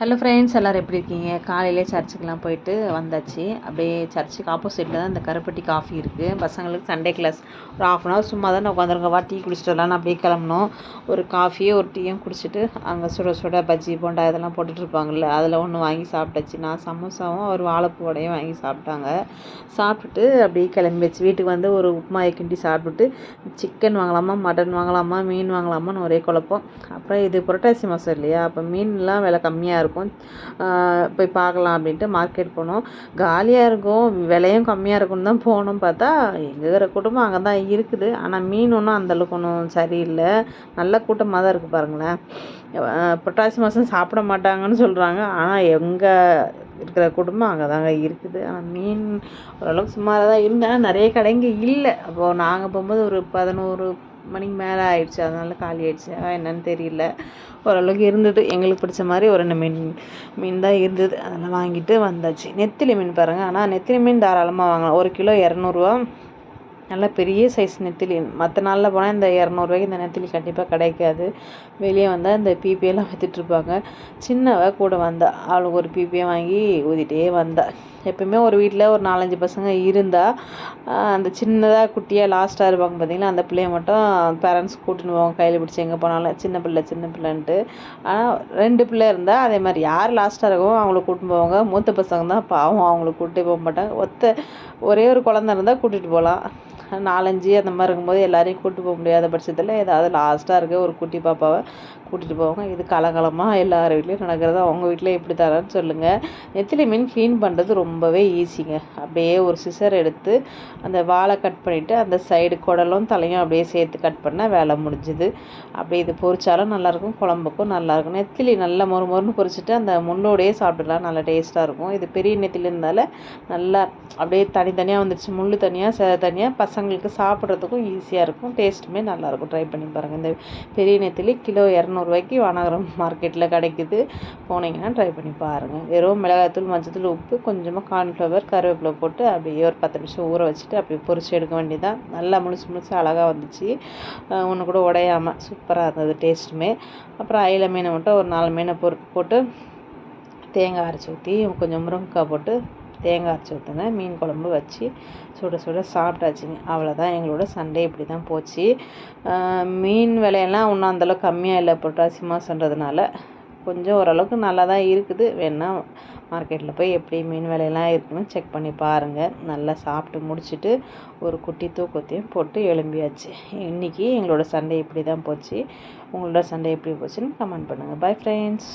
Hello friends எல்லோரும் எப்படி இருக்கீங்க? காலையிலே சர்ச்சுக்கெலாம் போயிட்டு வந்தாச்சு. அப்படியே சர்ச்சுக்கு ஆப்போசிட்டில் தான் இந்த கருப்பட்டி காஃபி இருக்குது பசங்களுக்கு சண்டே கிளாஸ் ஒரு ஆஃப் அன் ஹவர் சும்மா தான் உட்காந்துருங்க வா டீ குடிச்சிட்டு வரலான்னு அப்படியே கிளம்பணும் ஒரு காஃபியும் ஒரு டீயும் குடிச்சிட்டு அங்கே சுட சுட பஜ்ஜி போண்டா இதெல்லாம் போட்டுட்ருப்பாங்கள்ல அதில் ஒன்று வாங்கி சாப்பிட்டாச்சு. நான் சமோசாவும் ஒரு வாழைப்பூ வடையும் வாங்கி சாப்பிட்டாங்க. சாப்பிட்டுட்டு அப்படியே கிளம்பி வச்சு வீட்டுக்கு வந்து ஒரு உப்புமா கிண்டி சாப்பிட்டுட்டு சிக்கன் வாங்கலாமா மட்டன் வாங்கலாமா மீன் வாங்கலாமான்னு ஒரே குழப்பம். அப்புறம் இது புரட்டாசி மாதம் இல்லையா? அப்போ மீன்லாம் விலை கம்மியாக இருக்கும். இருக்கும். போய் பார்க்கலாம் அப்படின்ட்டு மார்க்கெட் போனோம். காலியாக இருக்கும் விலையும் கம்மியாக இருக்கும்னு தான் போனோம் பார்த்தா எங்கள் குடும்பம் அங்கே தான் இருக்குது. ஆனால் மீன் ஒன்றும் அந்தளவுக்கு ஒன்றும் சரியில்லை. நல்ல கூட்டமாக தான் இருக்குது பாருங்களேன். புரட்டாசி மாதம் சாப்பிட மாட்டாங்கன்னு சொல்கிறாங்க ஆனால் எங்கள் இருக்கிற குடும்பம் அங்கே தாங்க இருக்குது. ஆனால் மீன் ஓரளவுக்கு சுமாராக தான் இருந்தேன். நிறைய கடைங்க இல்லை. அப்போது நாங்கள் போகும்போது ஒரு பதினோரு மணிக்கு மேலே ஆயிடுச்சு. அதனால காலி ஆயிடுச்சு. என்னன்னு தெரியல. ஓரளவுக்கு இருந்தது. எங்களுக்கு பிடிச்ச மாதிரி ஒரு ரெண்டு மீன் மீன் தான் இருந்தது. அதெல்லாம் வாங்கிட்டு வந்தாச்சு. நெத்திலி மீன் பாருங்கள் ஆனால் நெத்திலி மீன் தாராளமாக வாங்கலாம். ஒரு கிலோ இரநூறுவா. நல்ல பெரிய சைஸ் நெத்திலி. மற்ற நாளில் போனால் இந்த இரநூறுவாய்க்கு இந்த நெத்திலி கண்டிப்பாக கிடைக்காது. வெளியே வந்தால் இந்த பிபியெல்லாம் விற்றுட்ருப்பாங்க சின்னவ கூட வந்தா. அவளுக்கு ஒரு பிபியை வாங்கி ஊதிட்டே வந்தா. எப்பயுமே ஒரு வீட்டில் ஒரு நாலஞ்சு பசங்க இருந்தால் அந்த சின்னதாக குட்டியாக லாஸ்ட்டாக இருப்பாங்க பார்த்தீங்களா அந்த பிள்ளைய மட்டும் பேரண்ட்ஸ் கூட்டின்னு போவாங்க கையில் பிடிச்சி எங்கே போனாலும். சின்ன பிள்ளை சின்ன பிள்ளைன்ட்டு. ஆனால் ரெண்டு பிள்ளை இருந்தால் அதே மாதிரி யார் லாஸ்ட்டாக இருக்கோ அவங்கள கூட்டின்னு போவாங்க. மூத்த பசங்க தான் பாவம் அவங்கள கூட்டிகிட்டே போக மாட்டாங்க. ஒத்த ஒரே ஒரு குழந்த இருந்தால் கூட்டிகிட்டு போகலாம். நாலஞ்சு அந்த மாதிரி இருக்கும்போது எல்லாரையும் கூட்டி போக முடியாத பட்சத்தில் ஏதாவது லாஸ்ட்டாக இருக்க ஒரு குட்டி பாப்பாவை கூட்டிகிட்டு போவாங்க. இது கலகலமாக எல்லார் வீட்லேயும் நடக்கிறது. அவங்க வீட்டில் எப்படி தரேன்னு சொல்லுங்கள் நெத்திலி மீன் க்ளீன் பண்ணுறது ரொம்பவே ஈஸிங்க அப்படியே ஒரு சிசர் எடுத்து அந்த வாழை கட் பண்ணிவிட்டு அந்த சைடு குடலும் தலையும் அப்படியே சேர்த்து கட் பண்ணால் வேலை முடிஞ்சுது. அப்படியே இது பொரிச்சாலும் நல்லாயிருக்கும் குழம்புக்கும் நல்லாயிருக்கும் நெத்திலி நல்லா மொறு மொறுன்னு பொரிச்சிட்டு அந்த முள்ளோடையே சாப்பிடலாம் நல்லா டேஸ்ட்டாக இருக்கும். இது பெரிய நெத்திலி இருந்தால நல்லா அப்படியே தனித்தனியாக வந்துடுச்சு முள் தனியாக ச தனியாக பசங்களுக்கு சாப்பிட்றதுக்கும் ஈஸியாக இருக்கும். டேஸ்ட்டுமே நல்லாயிருக்கும். ட்ரை பண்ணி பாருங்கள் இந்த பெரிய நெத்திலி கிலோ இரநூறுவாய்க்கு வானகரம் மார்க்கெட்டில் கிடைக்குது. போனீங்கன்னா ட்ரை பண்ணி பாருங்கள் வெறும் மிளகாத்தூள் மஞ்சத்தூள் உப்பு கொஞ்சமாக கார்ன்ஃப்ளவர் கருவேப்பிலை போட்டு அப்படியே ஒரு பத்து நிமிஷம் ஊற வச்சுட்டு அப்படியே பொரிச்சு எடுக்க வேண்டியதான் நல்லா முழுசு முழுசு அழகாக வந்துச்சு. ஒன்று கூட உடையாமல் சூப்பராக இருந்தது டேஸ்ட்டுமே அப்புறம் அயில மீனை மட்டும் ஒரு நாலு மீனை பொறு போட்டு தேங்காய் அரைச்சி ஊற்றி கொஞ்சம் முருங்கைக்காய் போட்டு தேங்காய் அரைச்சி ஊற்றினேன் மீன் குழம்பு வச்சு சுட சுட சாப்பிட்டாச்சுங்க. அவ்வளோதான் எங்களோட சண்டே இப்படி தான் போச்சு மீன் விலையெல்லாம் ஒன்றும் அந்தளவுக்கு கம்மியாக இல்லை. புரட்டாசி மாதன்றதுனால கொஞ்சம் ஓரளவுக்கு நல்லா தான் இருக்குது. வேணால் மார்க்கெட்டில் போய் எப்படி மீன் விலையெல்லாம் இருக்குன்னு செக் பண்ணி பாருங்கள் நல்லா சாப்பிட்டு முடிச்சுட்டு ஒரு குட்டி தூக்கத்தையும் போட்டு எழும்பியாச்சு. இன்றைக்கி எங்களோட சண்டே இப்படி தான் போச்சு. உங்களோட சண்டே எப்படி போச்சுன்னு கமெண்ட் பண்ணுங்கள் பாய் ஃப்ரெண்ட்ஸ்